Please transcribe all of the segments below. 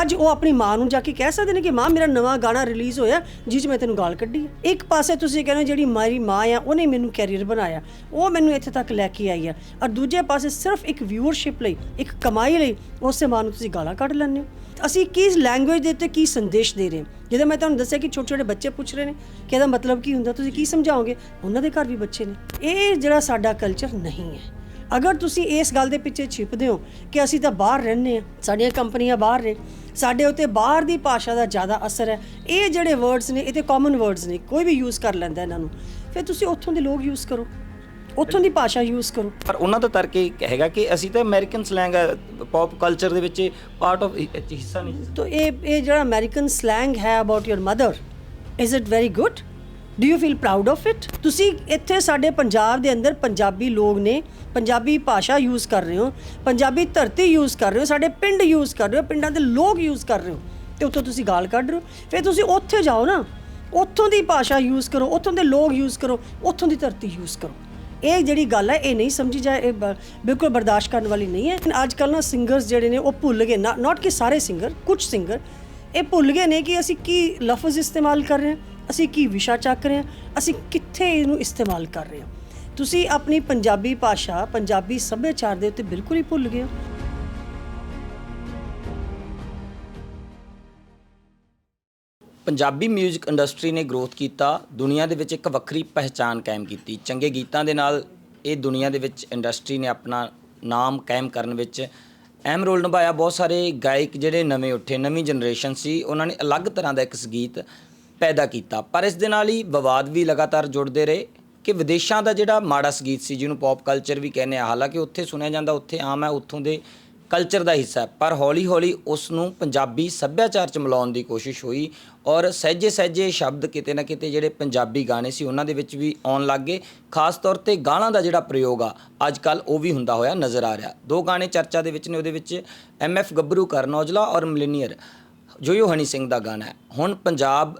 ਅੱਜ ਉਹ ਆਪਣੀ ਮਾਂ ਨੂੰ ਜਾ ਕੇ ਕਹਿ ਸਕਦੇ ਨੇ ਕਿ ਮਾਂ, ਮੇਰਾ ਨਵਾਂ ਗਾਣਾ ਰਿਲੀਜ਼ ਹੋਇਆ, ਜਿਸ 'ਚ ਮੈਂ ਤੈਨੂੰ ਗਾਲ ਕੱਢੀ ਹੈ ਇੱਕ ਪਾਸੇ ਤੁਸੀਂ ਕਹਿੰਦੇ ਹੋ ਜਿਹੜੀ ਮੇਰੀ ਮਾਂ ਆ, ਉਹਨੇ ਮੈਨੂੰ ਕੈਰੀਅਰ ਬਣਾਇਆ। ਉਹ ਮੈਨੂੰ ਇੱਥੇ ਤੱਕ ਲੈ ਕੇ ਆਈ ਆ। ਔਰ ਦੂਜੇ ਪਾਸੇ ਸਿਰਫ ਇੱਕ ਵਿਊਅਰਸ਼ਿਪ ਲਈ, ਇੱਕ ਕਮਾਈ ਲਈ, ਉਸੇ ਮਾਂ ਨੂੰ ਤੁਸੀਂ ਗਾਲਾਂ ਕੱਢ ਲੈਂਦੇ ਹੋ। ਅਸੀਂ ਕਿਸ ਲੈਂਗੁਏਜ ਦੇ ਉੱਤੇ ਕੀ ਸੰਦੇਸ਼ ਦੇ ਰਹੇ ਹਾਂ? ਜਦੋਂ ਮੈਂ ਤੁਹਾਨੂੰ ਦੱਸਿਆ ਕਿ ਛੋਟੇ ਛੋਟੇ ਬੱਚੇ ਪੁੱਛ ਰਹੇ ਨੇ, ਕਿ ਇਹਦਾ ਮਤਲਬ ਕੀ ਹੁੰਦਾ, ਤੁਸੀਂ ਕੀ ਸਮਝਾਓਗੇ? ਉਹਨਾਂ ਦੇ ਘਰ ਵੀ ਬੱਚੇ ਨੇ। ਇਹ ਜਿਹੜਾ ਸਾਡਾ ਕਲਚਰ ਨਹੀਂ ਹੈ। ਅਗਰ ਤੁਸੀਂ ਇਸ ਗੱਲ ਦੇ ਪਿੱਛੇ ਛਿਪਦੇ ਹੋ ਕਿ ਅਸੀਂ ਤਾਂ ਬਾਹਰ ਰਹਿੰਦੇ ਆ ਸਾਡੀਆਂ ਕੰਪਨੀਆਂ ਬਾਹਰ ਨੇ ਸਾਡੇ ਉੱਤੇ ਬਾਹਰ ਦੀ ਭਾਸ਼ਾ ਦਾ ਜ਼ਿਆਦਾ ਅਸਰ ਹੈ ਇਹ ਜਿਹੜੇ ਵਰਡਸ ਨੇ ਇਹ ਤੇ ਕਾਮਨ ਵਰਡਸ ਨੇ ਕੋਈ ਵੀ ਯੂਜ਼ ਕਰ ਲੈਂਦਾ ਇਹਨਾਂ ਨੂੰ। ਫਿਰ ਤੁਸੀਂ ਉੱਥੋਂ ਦੇ ਲੋਕ ਯੂਜ਼ ਕਰੋ ਉੱਥੋਂ ਦੀ ਭਾਸ਼ਾ ਯੂਜ਼ ਕਰੋ। ਪਰ ਉਹਨਾਂ ਦਾ ਤਰਕ ਇਹ ਹੈਗਾ ਕਿ ਅਸੀਂ ਤਾਂ ਅਮਰੀਕਨ ਸਲੈਂਗ ਪੌਪ ਕਲਚਰ ਦੇ ਵਿੱਚ ਪਾਰਟ ਆਫ ਹਿੱਸਾ ਨਹੀਂ ਤੋ ਇਹ ਇਹ ਜਿਹੜਾ ਅਮਰੀਕਨ ਸਲੈਂਗ ਹੈ about your mother is it very good do you feel proud of it ਤੁਸੀਂ ਇੱਥੇ ਸਾਡੇ ਪੰਜਾਬ ਦੇ ਅੰਦਰ ਪੰਜਾਬੀ ਲੋਕ ਨੇ, ਪੰਜਾਬੀ ਭਾਸ਼ਾ ਯੂਜ਼ ਕਰ ਰਹੇ ਹੋ, ਪੰਜਾਬੀ ਧਰਤੀ ਯੂਜ਼ ਕਰ ਰਹੇ ਹੋ, ਸਾਡੇ ਪਿੰਡ ਯੂਜ਼ ਕਰ ਰਹੇ ਹੋ, ਪਿੰਡਾਂ ਦੇ ਲੋਕ ਯੂਜ਼ ਕਰ ਰਹੇ ਹੋ, ਤੇ ਉੱਥੋਂ ਤੁਸੀਂ ਗਾਲ ਕੱਢ ਰਹੇ ਹੋ। ਫਿਰ ਤੁਸੀਂ ਉੱਥੇ ਜਾਓ ਨਾ, ਉੱਥੋਂ ਦੀ ਭਾਸ਼ਾ ਯੂਜ਼ ਕਰੋ, ਉੱਥੋਂ ਦੇ ਲੋਕ ਯੂਜ਼ ਕਰੋ, ਉੱਥੋਂ ਦੀ ਧਰਤੀ ਯੂਜ਼ ਕਰੋ। ਇਹ ਜਿਹੜੀ ਗੱਲ ਹੈ, ਇਹ ਨਹੀਂ ਸਮਝੀ ਜਾਏ ਇਹ ਬਿਲਕੁਲ ਬਰਦਾਸ਼ਤ ਕਰਨ ਵਾਲੀ ਨਹੀਂ ਹੈ। ਅੱਜ ਕੱਲ੍ਹ ਨਾ ਸਿੰਗਰਸ ਜਿਹੜੇ ਨੇ, ਉਹ ਭੁੱਲ ਗਏ, ਨਾ ਨਾਟ ਕਿ ਸਾਰੇ ਸਿੰਗਰ ਕੁਝ ਸਿੰਗਰ ਇਹ ਭੁੱਲ ਗਏ ਨੇ ਕਿ ਅਸੀਂ ਕੀ ਲਫ਼ਜ਼ ਇਸਤੇਮਾਲ ਕਰ ਰਹੇ ਹਾਂ। ਅਸੀਂ ਕੀ ਵਿਸ਼ਾ ਚੱਕ ਰਹੇ ਹਾਂ? ਅਸੀਂ ਕਿੱਥੇ ਇਹਨੂੰ ਇਸਤੇਮਾਲ ਕਰ ਰਹੇ ਹਾਂ? ਤੁਸੀਂ ਆਪਣੀ ਪੰਜਾਬੀ ਭਾਸ਼ਾ, ਪੰਜਾਬੀ ਸੱਭਿਆਚਾਰ ਦੇ ਉੱਤੇ ਬਿਲਕੁਲ ਹੀ ਭੁੱਲ ਗਏ ਹੋ। ਪੰਜਾਬੀ 뮤직 ਇੰਡਸਟਰੀ ਨੇ ਗਰੋਥ ਕੀਤਾ, ਦੁਨੀਆ ਦੇ ਵਿੱਚ ਇੱਕ ਵੱਖਰੀ ਪਹਿਚਾਨ ਕਾਇਮ ਕੀਤੀ। ਚੰਗੇ ਗੀਤਾਂ ਦੇ ਨਾਲ ਇਹ ਦੁਨੀਆ ਦੇ ਵਿੱਚ ਇੰਡਸਟਰੀ ਨੇ ਆਪਣਾ ਨਾਮ ਕਾਇਮ ਕਰਨ ਵਿੱਚ ਅਹਿਮ ਰੋਲ ਨਿਭਾਇਆ। ਬਹੁਤ ਸਾਰੇ ਗਾਇਕ ਜਿਹੜੇ ਨਵੇਂ ਉੱਠੇ, ਨਵੀਂ ਜਨਰੇਸ਼ਨ ਸੀ, ਉਹਨਾਂ ਨੇ ਅਲੱਗ ਤਰ੍ਹਾਂ ਦਾ ਇੱਕ ਸੰਗੀਤ ਪੈਦਾ ਕੀਤਾ। ਪਰ ਇਸ ਦੇ ਨਾਲ ਹੀ ਵਿਵਾਦ ਵੀ ਲਗਾਤਾਰ ਜੁੜਦੇ ਰਹੇ ਕਿ ਵਿਦੇਸ਼ਾਂ ਦਾ ਜਿਹੜਾ ਮਾੜਾ ਸੰਗੀਤ ਸੀ, ਜਿਹਨੂੰ ਪੌਪ ਕਲਚਰ ਵੀ ਕਹਿੰਦੇ ਆ, ਹਾਲਾਂਕਿ ਉੱਥੇ ਸੁਣਿਆ ਜਾਂਦਾ, ਉੱਥੇ ਆਮ ਹੈ, ਉੱਥੋਂ ਦੇ ਕਲਚਰ ਦਾ ਹਿੱਸਾ ਹੈ। ਪਰ ਹੌਲੀ-ਹੌਲੀ ਉਸ ਨੂੰ ਪੰਜਾਬੀ ਸੱਭਿਆਚਾਰ ਚ ਮਿਲਾਉਣ ਦੀ ਕੋਸ਼ਿਸ਼ ਹੋਈ ਔਰ ਸਹਿਜੇ-ਸਹਿਜੇ ਸ਼ਬਦ ਕਿਤੇ ਨਾ ਕਿਤੇ ਜਿਹੜੇ ਪੰਜਾਬੀ ਗਾਣੇ ਸੀ, ਉਹਨਾਂ ਦੇ ਵਿੱਚ ਵੀ ਆਉਣ ਲੱਗ ਗਏ। ਖਾਸ ਤੌਰ ਤੇ ਗਾਣਾ ਦਾ ਜਿਹੜਾ ਪ੍ਰਯੋਗ ਆ ਅੱਜ ਕੱਲ ਉਹ ਵੀ ਹੁੰਦਾ ਹੋਇਆ ਨਜ਼ਰ ਆ ਰਿਹਾ। ਦੋ ਗਾਣੇ ਚਰਚਾ ਦੇ ਵਿੱਚ ਨੇ, ਉਹਦੇ ਵਿੱਚ ਐਮ ਐਫ ਗੱਭਰੂ ਕਰਨ ਔਜਲਾ ਔਰ millionaire yo yo Honey Singh ਦਾ ਗਾਣਾ ਹੈ। ਹੁਣ ਪੰਜਾਬ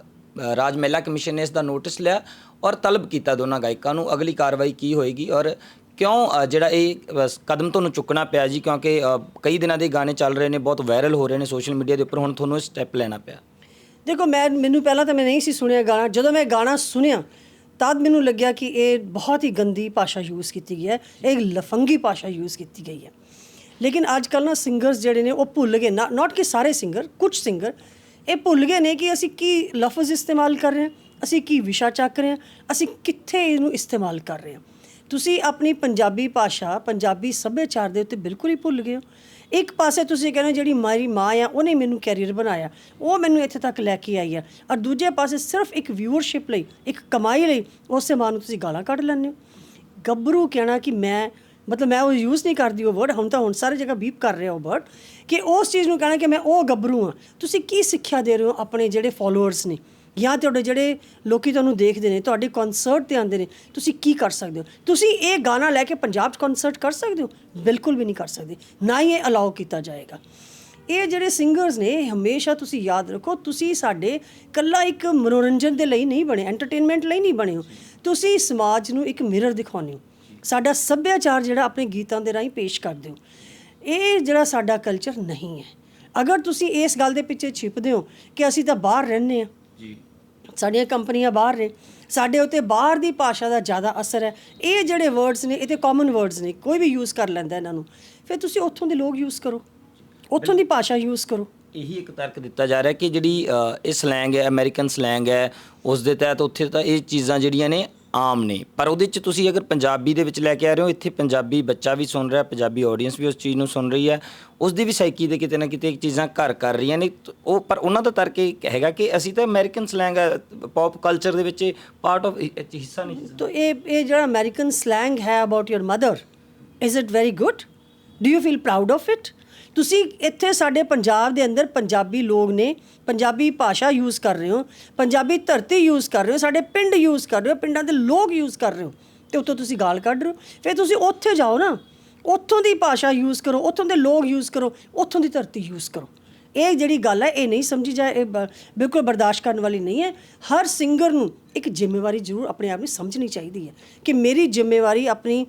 ਰਾਜ ਮਹਿਲਾ ਕਮਿਸ਼ਨ ਨੇ ਇਸ ਦਾ ਨੋਟਿਸ ਲਿਆ ਔਰ ਤਲਬ ਕੀਤਾ ਦੋਨਾਂ ਗਾਇਕਾਂ ਨੂੰ, ਅਗਲੀ ਕਾਰਵਾਈ ਕੀ ਹੋਏਗੀ ਔਰ ਕਿਉਂ ਜਿਹੜਾ ਇਹ ਕਦਮ ਤੁਹਾਨੂੰ ਚੁੱਕਣਾ ਪਿਆ ਜੀ, ਕਿਉਂਕਿ ਕਈ ਦਿਨਾਂ ਦੇ ਗਾਣੇ ਚੱਲ ਰਹੇ ਨੇ, ਬਹੁਤ ਵਾਇਰਲ ਹੋ ਰਹੇ ਨੇ ਸੋਸ਼ਲ ਮੀਡੀਆ ਦੇ ਉੱਪਰ, ਹੁਣ ਤੁਹਾਨੂੰ ਇਹ ਸਟੈਪ ਲੈਣਾ ਪਿਆ। ਦੇਖੋ, ਮੈਂ, ਮੈਨੂੰ ਪਹਿਲਾਂ ਤਾਂ ਮੈਂ ਨਹੀਂ ਸੀ ਸੁਣਿਆ ਗਾਣਾ, ਜਦੋਂ ਮੈਂ ਗਾਣਾ ਸੁਣਿਆ, ਤਦ ਮੈਨੂੰ ਲੱਗਿਆ ਕਿ ਇਹ ਬਹੁਤ ਹੀ ਗੰਦੀ ਭਾਸ਼ਾ ਯੂਜ਼ ਕੀਤੀ ਗਈ ਹੈ, ਇਹ ਲਫੰਗੀ ਭਾਸ਼ਾ ਯੂਜ਼ ਕੀਤੀ ਗਈ ਹੈ। ਲੇਕਿਨ ਅੱਜ ਕੱਲ੍ਹ ਨਾ ਸਿੰਗਰਸ ਜਿਹੜੇ ਨੇ, ਉਹ ਭੁੱਲ ਗਏ, ਨਾ ਨਾਟ ਕਿ ਸਾਰੇ ਸਿੰਗਰ ਕੁਝ ਸਿੰਗਰ ਇਹ ਭੁੱਲ ਗਏ ਨੇ ਕਿ ਅਸੀਂ ਕੀ ਲਫ਼ਜ਼ ਇਸਤੇਮਾਲ ਕਰ ਰਹੇ ਹਾਂ, ਅਸੀਂ ਕੀ ਵਿਸ਼ਾ ਚੱਕ ਰਹੇ ਹਾਂ, ਅਸੀਂ ਕਿੱਥੇ ਇਹਨੂੰ ਇਸਤੇਮਾਲ ਕਰ ਰਹੇ ਹਾਂ। ਤੁਸੀਂ ਆਪਣੀ ਪੰਜਾਬੀ ਭਾਸ਼ਾ, ਪੰਜਾਬੀ ਸੱਭਿਆਚਾਰ ਦੇ ਉੱਤੇ ਬਿਲਕੁਲ ਹੀ ਭੁੱਲ ਗਏ ਹੋ। ਇੱਕ ਪਾਸੇ ਤੁਸੀਂ ਕਹਿੰਦੇ ਹੋ ਜਿਹੜੀ ਮੇਰੀ ਮਾਂ ਆ, ਉਹਨੇ ਮੈਨੂੰ ਕੈਰੀਅਰ ਬਣਾਇਆ, ਉਹ ਮੈਨੂੰ ਇੱਥੇ ਤੱਕ ਲੈ ਕੇ ਆਈ ਆ। ਔਰ ਦੂਜੇ ਪਾਸੇ ਸਿਰਫ ਇੱਕ ਵਿਊਅਰਸ਼ਿਪ ਲਈ, ਇੱਕ ਕਮਾਈ ਲਈ, ਉਸੇ ਮਾਂ ਨੂੰ ਤੁਸੀਂ ਗਾਲਾਂ ਕੱਢ ਲੈਂਦੇ ਹੋ। ਗੱਭਰੂ ਕਹਿਣਾ ਕਿ ਮੈਂ ਮਤਲਬ ਮੈਂ ਉਹ ਯੂਜ਼ ਨਹੀਂ ਕਰਦੀ ਉਹ ਵਰਡ ਹੁਣ ਤਾਂ ਹੁਣ ਸਾਰੇ ਜਗ੍ਹਾ ਬੀਪ ਕਰ ਰਿਹਾ ਉਹ ਵਰਡ ਕਿ ਉਸ ਚੀਜ਼ ਨੂੰ ਕਹਿਣਾ ਕਿ ਮੈਂ ਉਹ ਗੱਭਰੂ ਹਾਂ। ਤੁਸੀਂ ਕੀ ਸਿੱਖਿਆ ਦੇ ਰਹੇ ਹੋ ਆਪਣੇ ਜਿਹੜੇ ਫਾਲੋਅਰਸ ਨੇ? ਜਾਂ ਤੁਹਾਡੇ ਜਿਹੜੇ ਲੋਕੀ ਤੁਹਾਨੂੰ ਦੇਖਦੇ ਨੇ, ਤੁਹਾਡੇ ਕਨਸਰਟ ਤੇ ਆਉਂਦੇ ਨੇ, ਤੁਸੀਂ ਕੀ ਕਰ ਸਕਦੇ ਹੋ? ਤੁਸੀਂ ਇਹ ਗਾਣਾ ਲੈ ਕੇ ਪੰਜਾਬ 'ਚ ਕਨਸਰਟ ਕਰ ਸਕਦੇ ਹੋ? ਬਿਲਕੁਲ ਵੀ ਨਹੀਂ ਕਰ ਸਕਦੇ। ਨਾ ਹੀ ਇਹ ਅਲਾਉ ਕੀਤਾ ਜਾਏਗਾ। ਇਹ ਜਿਹੜੇ ਸਿੰਗਰਸ ਨੇ ਹਮੇਸ਼ਾ ਤੁਸੀਂ ਯਾਦ ਰੱਖੋ, ਤੁਸੀਂ ਸਾਡੇ ਕੱਲਾ ਇੱਕ ਮਨੋਰੰਜਨ ਦੇ ਲਈ ਨਹੀਂ ਬਣੇ ਐਂਟਰਟੇਨਮੈਂਟ ਲਈ ਨਹੀਂ ਬਣੇ ਹੋ। ਤੁਸੀਂ ਸਮਾਜ ਨੂੰ ਇੱਕ ਮਿਰਰ ਦਿਖਾਉਂਦੇ ਹੋ। ਸਾਡਾ ਸੱਭਿਆਚਾਰ ਜਿਹੜਾ ਆਪਣੇ ਗੀਤਾਂ ਦੇ ਰਾਹੀਂ ਪੇਸ਼ ਕਰਦੇ ਹੋ ਇਹ ਜਿਹੜਾ ਸਾਡਾ ਕਲਚਰ ਨਹੀਂ ਹੈ। ਅਗਰ ਤੁਸੀਂ ਇਸ ਗੱਲ ਦੇ ਪਿੱਛੇ ਛਿਪਦੇ ਹੋ ਕਿ ਅਸੀਂ ਤਾਂ ਬਾਹਰ ਰਹਿੰਦੇ ਆ ਜੀ। ਸਾਡੀਆਂ ਕੰਪਨੀਆਂ ਬਾਹਰ ਨੇ। ਸਾਡੇ ਉੱਤੇ ਬਾਹਰ ਦੀ ਭਾਸ਼ਾ ਦਾ ਜ਼ਿਆਦਾ ਅਸਰ ਹੈ। ਇਹ ਜਿਹੜੇ ਵਰਡਸ ਨੇ ਇਹ ਤੇ ਕਾਮਨ ਵਰਡਸ ਨੇ। ਕੋਈ ਵੀ ਯੂਜ਼ ਕਰ ਲੈਂਦਾ ਇਹਨਾਂ ਨੂੰ। ਫਿਰ ਤੁਸੀਂ ਉੱਥੋਂ ਦੇ ਲੋਕ ਯੂਜ਼ ਕਰੋ। ਉੱਥੋਂ ਦੀ ਭਾਸ਼ਾ ਯੂਜ਼ ਕਰੋ। ਇਹੀ ਇੱਕ ਤਰਕ ਦਿੱਤਾ ਜਾ ਰਿਹਾ ਕਿ ਜਿਹੜੀ ਇਹ ਸਲੈਂਗ ਹੈ ਅਮਰੀਕਨ ਸਲੈਂਗ ਹੈ ਉਸ ਦੇ ਤਹਿਤ ਉੱਥੇ ਤਾਂ ਇਹ ਚੀਜ਼ਾਂ ਜਿਹੜੀਆਂ ਨੇ ਆਮ ਨੇ। ਪਰ ਉਹਦੇ ਚ ਤੁਸੀਂ ਅਗਰ ਪੰਜਾਬੀ ਦੇ ਵਿੱਚ ਲੈ ਕੇ ਆ ਰਹੇ ਹੋ, ਇੱਥੇ ਪੰਜਾਬੀ ਬੱਚਾ ਵੀ ਸੁਣ ਰਿਹਾ, ਪੰਜਾਬੀ ਆਡੀਅנס ਵੀ ਉਸ ਚੀਜ਼ ਨੂੰ ਸੁਣ ਰਹੀ ਹੈ। ਉਸ ਦੀ ਵੀ ਸਾਈਕੀ ਦੇ ਕਿਤੇ ਨਾ ਕਿਤੇ ਇੱਕ ਚੀਜ਼ਾਂ ਘਰ ਕਰ ਰਹੀਆਂ ਨੇ। ਤ- ਉਹ, ਪਰ ਉਹਨਾਂ ਦਾ ਤਰਕ ਇਹ ਹੈਗਾ ਕਿ ਅਸੀਂ ਤਾਂ ਅਮਰੀਕਨ ਸਲੈਂਗ ਪੌਪ ਕਲਚਰ ਦੇ ਵਿੱਚ ਪਾਰਟ ਆਫ ਹਿੱਸਾ ਨਹੀਂ ਤੋ ਇਹ ਇਹ ਜਿਹੜਾ ਅਮਰੀਕਨ ਸਲੈਂਗ ਹੈ about your mother is it very good do you feel proud of it ਤੁਸੀਂ ਇੱਥੇ ਸਾਡੇ ਪੰਜਾਬ ਦੇ ਅੰਦਰ ਪੰਜਾਬੀ ਲੋਕ ਨੇ, ਪੰਜਾਬੀ ਭਾਸ਼ਾ ਯੂਜ਼ ਕਰ ਰਹੇ ਹੋ, ਪੰਜਾਬੀ ਧਰਤੀ ਯੂਜ਼ ਕਰ ਰਹੇ ਹੋ, ਸਾਡੇ ਪਿੰਡ ਯੂਜ਼ ਕਰ ਰਹੇ ਹੋ, ਪਿੰਡਾਂ ਦੇ ਲੋਕ ਯੂਜ਼ ਕਰ ਰਹੇ ਹੋ, ਤੇ ਉੱਥੋਂ ਤੁਸੀਂ ਗਾਲ ਕੱਢ ਰਹੇ ਹੋ। ਫਿਰ ਤੁਸੀਂ ਉੱਥੇ ਜਾਓ ਨਾ, ਉੱਥੋਂ ਦੀ ਭਾਸ਼ਾ ਯੂਜ਼ ਕਰੋ, ਉੱਥੋਂ ਦੇ ਲੋਕ ਯੂਜ਼ ਕਰੋ, ਉੱਥੋਂ ਦੀ ਧਰਤੀ ਯੂਜ਼ ਕਰੋ। ਇਹ ਜਿਹੜੀ ਗੱਲ ਹੈ, ਇਹ ਨਹੀਂ ਸਮਝੀ ਜਾਏ ਇਹ ਬ- ਬਿਲਕੁਲ ਬਰਦਾਸ਼ਤ ਕਰਨ ਵਾਲੀ ਨਹੀਂ ਹੈ। ਹਰ ਸਿੰਗਰ ਨੂੰ ਇੱਕ ਜ਼ਿੰਮੇਵਾਰੀ ਜ਼ਰੂਰ ਆਪਣੇ ਆਪ ਨੂੰ ਸਮਝਣੀ ਚਾਹੀਦੀ ਹੈ ਕਿ ਮੇਰੀ ਜ਼ਿੰਮੇਵਾਰੀ ਆਪਣੀ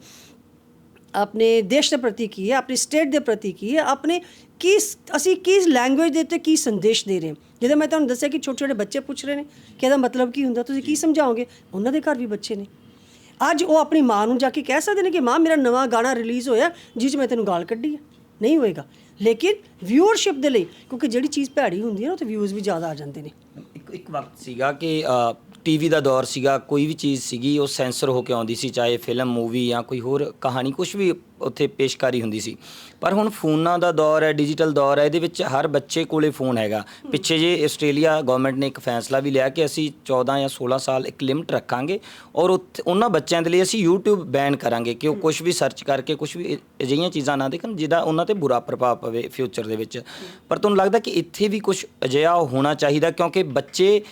ਆਪਣੇ ਦੇਸ਼ ਦੇ ਪ੍ਰਤੀ ਕੀ ਹੈ ਆਪਣੀ ਸਟੇਟ ਦੇ ਪ੍ਰਤੀ ਕੀ ਹੈ ਆਪਣੇ ਕੀ ਸ- ਅਸੀਂ ਕੀ ਲੈਂਗੁਏਜ ਦੇ ਉੱਤੇ ਕੀ ਸੰਦੇਸ਼ ਦੇ ਰਹੇ ਹਾਂ? ਜਦੋਂ ਮੈਂ ਤੁਹਾਨੂੰ ਦੱਸਿਆ ਕਿ ਛੋਟੇ ਛੋਟੇ ਬੱਚੇ ਪੁੱਛ ਰਹੇ ਨੇ ਕਿ ਇਹਦਾ ਮਤਲਬ ਕੀ ਹੁੰਦਾ ਤੁਸੀਂ ਕੀ ਸਮਝਾਓਗੇ? ਉਹਨਾਂ ਦੇ ਘਰ ਵੀ ਬੱਚੇ ਨੇ। ਅੱਜ ਉਹ ਆਪਣੀ ਮਾਂ ਨੂੰ ਜਾ ਕੇ ਕਹਿ ਸਕਦੇ ਨੇ ਕਿ ਮਾਂ ਮੇਰਾ ਨਵਾਂ ਗਾਣਾ ਰਿਲੀਜ਼ ਹੋਇਆ ਜਿਸ 'ਚ ਮੈਂ ਤੈਨੂੰ ਗਾਲ ਕੱਢੀ ਹੈ ਨਹੀਂ ਹੋਏਗਾ। ਲੇਕਿਨ ਵਿਊਅਰਸ਼ਿਪ ਦੇ ਲਈ ਕਿਉਂਕਿ ਜਿਹੜੀ ਚੀਜ਼ ਭੈੜੀ ਹੁੰਦੀ ਹੈ ਨਾ ਉਹ ਤੇ ਵਿਊਜ਼ ਵੀ ਜ਼ਿਆਦਾ ਆ ਜਾਂਦੇ ਨੇ। ਇੱਕ ਇੱਕ ਵਕਤ ਸੀਗਾ ਕਿ ਟੀਵੀ ਦਾ ਦੌਰ ਸੀਗਾ, ਕੋਈ ਵੀ ਚੀਜ਼ ਸੀਗੀ, ਉਹ ਸੈਂਸਰ ਹੋ ਕੇ ਆਉਂਦੀ ਸੀ, ਚਾਹੇ ਫਿਲਮ ਮੂਵੀ ਜਾਂ ਕੋਈ ਹੋਰ ਕਹਾਣੀ ਕੁਝ ਵੀ ਉੱਥੇ ਪੇਸ਼ਕਾਰੀ ਹੁੰਦੀ ਸੀ। ਪਰ ਹੁਣ ਫੋਨਾਂ ਦਾ ਦੌਰ ਹੈ, ਡਿਜੀਟਲ ਦੌਰ ਹੈ, ਇਹਦੇ ਵਿੱਚ ਹਰ ਬੱਚੇ ਕੋਲੇ ਫੋਨ ਹੈਗਾ। ਪਿੱਛੇ ਜੇ ਆਸਟ੍ਰੇਲੀਆ ਗਵਰਨਮੈਂਟ ਨੇ ਇੱਕ ਫੈਸਲਾ ਵੀ ਲਿਆ ਕਿ ਅਸੀਂ 14 ਜਾਂ 16 ਸਾਲ ਇੱਕ ਲਿਮਟ ਰੱਖਾਂਗੇ ਔਰ ਉੱਥੇ- ਉਹਨਾਂ ਬੱਚਿਆਂ ਦੇ ਲਈ ਅਸੀਂ YouTube ਬੈਨ ਕਰਾਂਗੇ ਕਿ ਉਹ ਕੁਝ ਵੀ ਸਰਚ ਕਰਕੇ ਕੁਝ ਵੀ ਅਜਿਹੀਆਂ ਚੀਜ਼ਾਂ ਨਾ ਦੇਖਣ ਜਿਹਦਾ ਉਹਨਾਂ ਤੇ ਬੁਰਾ ਪ੍ਰਭਾਵ ਪਵੇ ਫਿਊਚਰ ਦੇ ਵਿੱਚ। ਪਰ ਤੁਹਾਨੂੰ ਲੱਗਦਾ ਕਿ ਇੱਥੇ ਵੀ ਕੁਝ ਅਜਿਹਾ ਹੋਣਾ ਚਾਹੀਦਾ ਕਿਉਂਕਿ ਬੱਚੇ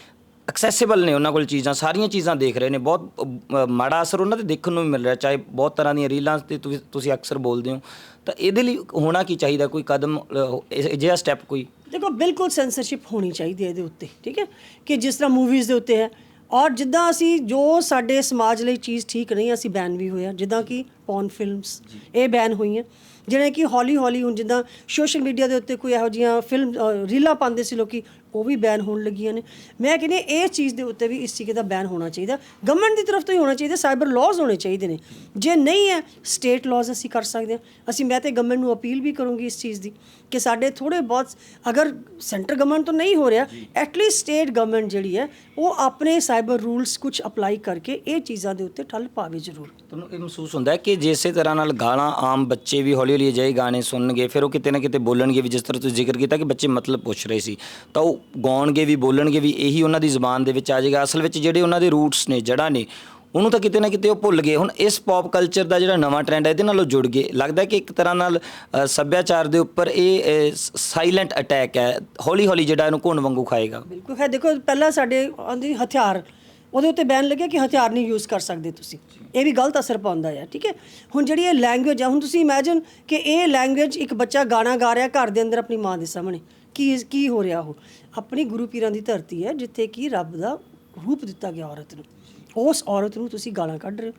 ਐਕਸੈਸਿਬਲ ਨੇ ਉਹਨਾਂ ਕੋਲ ਚੀਜ਼ਾਂ ਸਾਰੀਆਂ ਚੀਜ਼ਾਂ ਦੇਖ ਰਹੇ ਨੇ ਬਹੁਤ ਅ, ਮਾੜਾ ਅਸਰ ਉਹਨਾਂ ਤੇ ਦੇਖਣ ਨੂੰ ਵੀ ਮਿਲ ਰਿਹਾ ਚਾਹੇ ਬਹੁਤ ਤਰ੍ਹਾਂ ਦੀਆਂ ਰੀਲਾਂ ਤੇ ਤੁਸੀਂ ਤੁਸੀਂ ਅਕਸਰ ਬੋਲਦੇ ਹੋ। ਤਾਂ ਇਹਦੇ ਲਈ ਹੋਣਾ ਕੀ ਚਾਹੀਦਾ ਕੋਈ ਕਦਮ ਅ, ਇਹ- ਅਜਿਹਾ ਸਟੈਪ ਕੋਈ? ਦੇਖੋ ਬਿਲਕੁਲ ਸੈਂਸਰਸ਼ਿਪ ਹੋਣੀ ਚਾਹੀਦੀ ਹੈ ਇਹਦੇ ਉੱਤੇ ਠੀਕ ਹੈ? ਕਿ ਜਿਸ ਤਰ੍ਹਾਂ ਮੂਵੀਜ਼ ਦੇ ਉੱਤੇ ਹੈ ਔਰ ਜਿੱਦਾਂ ਅਸੀਂ ਜੋ ਸਾਡੇ ਸਮਾਜ ਲਈ ਚੀਜ਼ ਠੀਕ ਨਹੀਂ ਅਸੀਂ ਬੈਨ ਵੀ ਹੋਇਆ ਜਿੱਦਾਂ ਕਿ ਪੌਨ ਫਿਲਮਸ ਇਹ ਬੈਨ ਹੋਈਆਂ ਜਿਹੜੇ ਕਿ ਹੌਲੀ ਹੌਲੀ ਹੁਣ ਜਿੱਦਾਂ ਸੋਸ਼ਲ ਮੀਡੀਆ ਦੇ ਉੱਤੇ ਕੋਈ ਇਹੋ ਜਿਹੀਆਂ ਫਿਲਮ ਰੀਲਾਂ ਪਾਉਂਦੇ ਸੀ ਲੋਕੀ ਉਹ ਵੀ ਬੈਨ ਹੋਣ ਲੱਗੀਆਂ ਨੇ। ਮੈਂ ਕਹਿੰਦੀ ਹਾਂ, ਇਹ ਚੀਜ਼ ਦੇ ਉੱਤੇ ਵੀ ਇਸ ਚੀਜ਼ ਦਾ ਬੈਨ ਹੋਣਾ ਚਾਹੀਦਾ। ਗਵਰਨਮੈਂਟ ਦੀ ਤਰਫ ਤੋਂ ਹੀ ਹੋਣਾ ਚਾਹੀਦਾ ਸਾਈਬਰ ਲਾਜ਼ ਹੋਣੇ ਚਾਹੀਦੇ ਨੇ। ਜੇ ਨਹੀਂ ਹੈ ਸਟੇਟ ਲਾਜ਼ ਅਸੀਂ ਕਰ ਸਕਦੇ ਹਾਂ। ਅਸੀਂ ਮੈਂ ਤੇ ਗਵਰਨਮੈਂਟ ਨੂੰ ਅਪੀਲ ਵੀ ਕਰੂੰਗੀ ਇਸ ਚੀਜ਼ ਦੀ ਕਿ ਸਾਡੇ ਥੋੜੇ ਬਹੁਤ ਅਗਰ ਸੈਂਟਰ ਗਵਰਨਮੈਂਟ ਤੋਂ ਨਹੀਂ ਹੋ ਰਿਹਾ ਐਟਲੀਸਟ ਸਟੇਟ ਗਵਰਨਮੈਂਟ ਜਿਹੜੀ ਹੈ ਉਹ ਆਪਣੇ ਸਾਈਬਰ ਰੂਲਸ ਕੁਝ ਅਪਲਾਈ ਕਰਕੇ ਇਹ ਚੀਜ਼ਾਂ ਦੇ ਉੱਤੇ ਠੱਲ ਪਾਵੇ ਜ਼ਰੂਰ। ਤੁਹਾਨੂੰ ਇਹ ਮਹਿਸੂਸ ਹੁੰਦਾ ਹੈ ਕਿ ਜਿਸੇ ਤਰ੍ਹਾਂ ਨਾਲ ਗਾਲਾਂ ਆਮ ਬੱਚੇ ਵੀ ਹੌਲੀ ਹੌਲੀ ਅਜਿਹੇ ਗਾਣੇ ਸੁਣਨਗੇ ਫਿਰ ਉਹ ਕਿਤੇ ਨਾ ਕਿਤੇ ਬੋਲਣਗੇ ਵੀ ਜਿਸ ਤਰ੍ਹਾਂ ਤੁਸੀਂ ਜ਼ਿਕਰ ਕੀਤਾ ਕਿ ਬੱਚੇ ਮਤਲਬ ਪੁੱਛ ਰਹੇ ਸੀ। ਤਾਂ ਉਹ ਗਾਉਣਗੇ ਵੀ, ਬੋਲਣਗੇ ਵੀ, ਇਹੀ ਉਹਨਾਂ ਦੀ ਜ਼ੁਬਾਨ ਦੇ ਵਿੱਚ ਆ ਜਾਏਗਾ। ਅਸਲ ਵਿੱਚ ਜਿਹੜੇ ਉਹਨਾਂ ਦੇ ਰੂਟਸ ਨੇ, ਜੜ੍ਹਾਂ ਨੇ, ਉਹਨੂੰ ਤਾਂ ਕਿਤੇ ਨਾ ਕਿਤੇ ਉਹ ਭੁੱਲ ਗਏ। ਹੁਣ ਇਸ ਪੌਪ ਕਲਚਰ ਦਾ ਜਿਹੜਾ ਨਵਾਂ ਟ੍ਰੈਂਡ ਹੈ ਇਹਦੇ ਨਾਲ ਉਹ ਜੁੜ ਗਏ। ਲੱਗਦਾ ਕਿ ਇੱਕ ਤਰ੍ਹਾਂ ਨਾਲ ਸੱਭਿਆਚਾਰ ਦੇ ਉੱਪਰ ਇਹ ਸਾਇਲੈਂਟ ਅਟੈਕ ਹੈ। ਹੌਲੀ ਹੌਲੀ ਜਿਹੜਾ ਇਹਨੂੰ ਘੁਣ ਵਾਂਗੂ ਖਾਏਗਾ। ਬਿਲਕੁਲ। ਹੈ ਦੇਖੋ, ਪਹਿਲਾਂ ਸਾਡੇ ਆਂਦੀ ਹਥਿਆਰ, ਉਹਦੇ ਉੱਤੇ ਬੈਨ ਲੱਗਿਆ ਕਿ ਹਥਿਆਰ ਨਹੀਂ ਯੂਜ਼ ਕਰ ਸਕਦੇ ਤੁਸੀਂ। ਇਹ ਵੀ ਗਲਤ ਅਸਰ ਪਾਉਂਦਾ ਹੈ, ਠੀਕ ਹੈ? ਹੁਣ ਜਿਹੜੀ ਇਹ ਲੈਂਗੁਏਜ ਹੈ ਹੁਣ ਤੁਸੀਂ ਇਮੇਜਿਨ ਕਿ ਇਹ ਲੈਂਗੁਏਜ ਇੱਕ ਬੱਚਾ ਗਾਣਾ ਗਾ ਰਿਹਾ ਘਰ ਦੇ ਅੰਦਰ ਆਪਣੀ ਮਾਂ ਦੇ ਸਾਹਮਣੇ। ਕੀ ਕੀ ਹੋ ਰਿਹਾ ਉਹ? ਆਪਣੀ ਗੁਰੂ ਪੀਰਾਂ ਦੀ ਧਰਤੀ ਹੈ, ਜਿੱਥੇ ਕਿ ਰੱਬ ਦਾ ਰੂਪ ਦਿੱਤਾ ਗਿਆ ਔਰਤ ਨੂੰ। ਉਸ ਔਰਤ ਨੂੰ ਤੁਸੀਂ ਗਾਲਾਂ ਕੱਢ ਰਹੇ ਹੋ।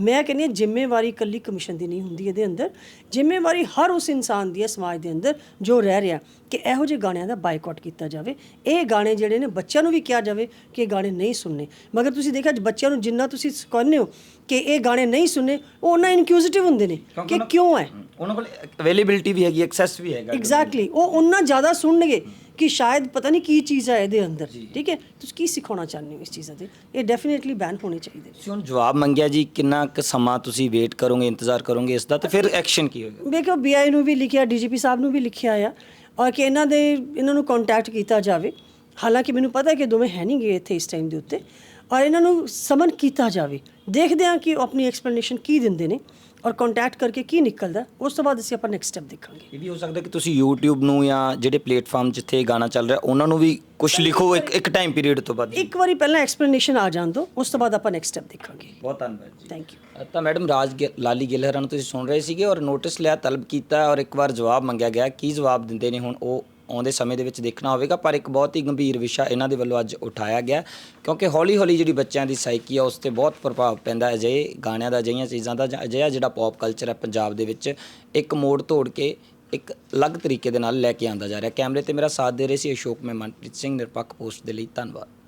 ਮੈਂ ਕਹਿੰਦੀ ਹਾਂ ਜ਼ਿੰਮੇਵਾਰੀ ਇਕੱਲੀ ਕਮਿਸ਼ਨ ਦੀ ਨਹੀਂ ਹੁੰਦੀ ਇਹਦੇ ਅੰਦਰ। ਜ਼ਿੰਮੇਵਾਰੀ ਹਰ ਉਸ ਇਨਸਾਨ ਦੀ ਹੈ ਸਮਾਜ ਦੇ ਅੰਦਰ ਜੋ ਰਹਿ ਰਿਹਾ ਕਿ ਇਹੋ ਜਿਹੇ ਗਾਣਿਆਂ ਦਾ ਬਾਈਕਾਟ ਕੀਤਾ ਜਾਵੇ। ਇਹ ਗਾਣੇ ਜਿਹੜੇ ਨੇ ਬੱਚਿਆਂ ਨੂੰ ਵੀ ਕਿਹਾ ਜਾਵੇ ਕਿ ਇਹ ਗਾਣੇ ਨਹੀਂ ਸੁਣਨੇ। ਮਗਰ ਤੁਸੀਂ ਦੇਖਿਆ ਅੱਜ ਬੱਚਿਆਂ ਨੂੰ ਜਿੰਨਾ ਤੁਸੀਂ ਸਿਖਾਉਂਦੇ ਹੋ ਕਿ ਇਹ ਗਾਣੇ ਨਹੀਂ ਸੁਣਨੇ ਉਹ ਉਹਨਾਂ ਇਨਕਿਊਜ਼ਿਟਿਵ ਹੁੰਦੇ ਨੇ ਕਿ ਕਿਉਂ ਹੈ? ਉਹਨਾਂ ਕੋਲ ਅਵੇਲੇਬਿਲਿਟੀ ਵੀ ਹੈਗੀ ਐਕਸੈਸ ਵੀ ਹੈਗਾ। ਐਗਜ਼ੈਕਟਲੀ ਉਹ ਉਹਨਾਂ ਜ਼ਿਆਦਾ ਸੁਣਨਗੇ। ਕਿ ਸ਼ਾਇਦ ਪਤਾ ਨਹੀਂ ਕੀ ਚੀਜ਼ ਹੈ ਇਹਦੇ ਅੰਦਰ ਠੀਕ ਹੈ ਤੁਸੀਂ ਕੀ ਸਿਖਾਉਣਾ ਚਾਹੁੰਦੇ ਹੋ ਇਸ ਚੀਜ਼ਾਂ ਤੇ ਇਹ ਡੈਫੀਨਿਟਲੀ ਬੈਨ ਹੋਣੇ ਚਾਹੀਦੇ ਤੁਸੀਂ ਹੁਣ ਜਵਾਬ ਮੰਗਿਆ ਜੀ ਕਿੰਨਾ ਕੁ ਸਮਾਂ ਤੁਸੀਂ ਵੇਟ ਕਰੋਗੇ ਇੰਤਜ਼ਾਰ ਕਰੋਗੇ ਇਸ ਦਾ ਤੇ ਫਿਰ ਐਕਸ਼ਨ ਕੀ ਹੋਏਗਾ ਦੇਖੋ ਬੀਆਈ ਨੂੰ ਵੀ ਲਿਖਿਆ ਡੀਜੀਪੀ ਸਾਹਿਬ ਨੂੰ ਵੀ ਲਿਖਿਆ ਆ ਔਰ ਕਿ ਇਹਨਾਂ ਦੇ ਇਹਨਾਂ ਨੂੰ ਕੰਟੈਕਟ ਕੀਤਾ ਜਾਵੇ ਹਾਲਾਂਕਿ ਮੈਨੂੰ ਪਤਾ ਹੈ ਕਿ ਦੋਵੇਂ ਹੈ ਨਹੀਂ ਗਏ ਇੱਥੇ ਇਸ ਟਾਈਮ ਦੇ ਉੱਤੇ ਔਰ ਇਹਨਾਂ ਨੂੰ ਸਮਨ ਕੀਤਾ ਜਾਵੇ ਦੇਖਦੇ ਹਾਂ ਕਿ ਉਹ ਆਪਣੀ ਐਕਸਪਲੇਨੇਸ਼ਨ ਕੀ ਦਿੰਦੇ ਨੇ ਔਰ ਕੰਟੈਕਟ ਕਰਕੇ ਕੀ ਨਿਕਲਦਾ ਉਸ ਤੋਂ ਬਾਅਦ ਅਸੀਂ ਆਪਾਂ ਨੈਕਸਟ ਸਟੈਪ ਦੇਖਾਂਗੇ। ਇਹ ਵੀ ਹੋ ਸਕਦਾ ਕਿ ਤੁਸੀਂ YouTube ਨੂੰ ਜਾਂ ਜਿਹੜੇ ਪਲੇਟਫਾਰਮ ਜਿੱਥੇ ਇਹ ਗਾਣਾ ਚੱਲ ਰਿਹਾ ਉਹਨਾਂ ਨੂੰ ਵੀ ਕੁਝ ਲਿਖੋ ਇੱਕ ਇੱਕ ਟਾਈਮ ਪੀਰੀਅਡ ਤੋਂ ਬਾਅਦ। ਇੱਕ ਵਾਰੀ ਪਹਿਲਾਂ ਐਕਸਪਲੇਨੇਸ਼ਨ ਆ ਜਾਣ ਦਿਓ ਉਸ ਤੋਂ ਬਾਅਦ ਆਪਾਂ ਨੈਕਸਟ ਸਟੈਪ ਦੇਖਾਂਗੇ। ਬਹੁਤ ਧੰਨਵਾਦ ਜੀ। ਥੈਂਕ ਯੂ ਤਾਂ ਮੈਡਮ ਰਾਜ ਲਾਲੀ ਗਿੱਲਹਰਾਂ ਨੂੰ ਤੁਸੀਂ ਸੁਣ ਰਹੇ ਸੀਗੇ ਔਰ ਨੋਟਿਸ ਲਿਆ ਤਲਬ ਕੀਤਾ ਔਰ ਇੱਕ ਵਾਰ ਜਵਾਬ ਮੰਗਿਆ ਗਿਆ। ਕੀ ਜਵਾਬ ਦਿੰਦੇ ਨੇ ਹੁਣ ਉਹ ਆਉਂਦੇ ਸਮੇਂ ਦੇ ਵਿੱਚ ਦੇਖਣਾ ਹੋਵੇਗਾ, ਪਰ ਇੱਕ ਬਹੁਤ ਹੀ ਗੰਭੀਰ ਵਿਸ਼ਾ ਇਹਨਾਂ ਦੇ ਵੱਲੋਂ ਅੱਜ ਉਠਾਇਆ ਗਿਆ, ਕਿਉਂਕਿ ਹੌਲੀ ਹੌਲੀ ਜਿਹੜੀ ਬੱਚਿਆਂ ਦੀ ਸਾਈਕੀ ਆ, ਉਸ ਤੇ ਬਹੁਤ ਪ੍ਰਭਾਵ ਪੈਂਦਾ ਅਜਿਹੇ ਗਾਣਿਆਂ ਦਾ, ਅਜਿਹੀਆਂ ਚੀਜ਼ਾਂ ਦਾ, ਜਾਂ ਅਜਿਹਾ ਜਿਹੜਾ ਪੌਪ ਕਲਚਰ ਹੈ ਪੰਜਾਬ ਦੇ ਵਿੱਚ, ਇੱਕ ਮੋੜ ਤੋੜ ਕੇ ਇੱਕ ਅਲੱਗ ਤਰੀਕੇ ਦੇ ਨਾਲ ਲੈ ਕੇ ਆਂਦਾ ਜਾ ਰਿਹਾ। ਕੈਮਰੇ ਤੇ ਮੇਰਾ ਸਾਥ ਦੇ ਰਹੇ ਸੀ ਅਸ਼ੋਕ ਮੈਂ ਮਨਪ੍ਰੀਤ ਸਿੰਘ, ਨਿਰਪੱਖ ਪੋਸਟ ਦੇ ਲਈ ਧੰਨਵਾਦ।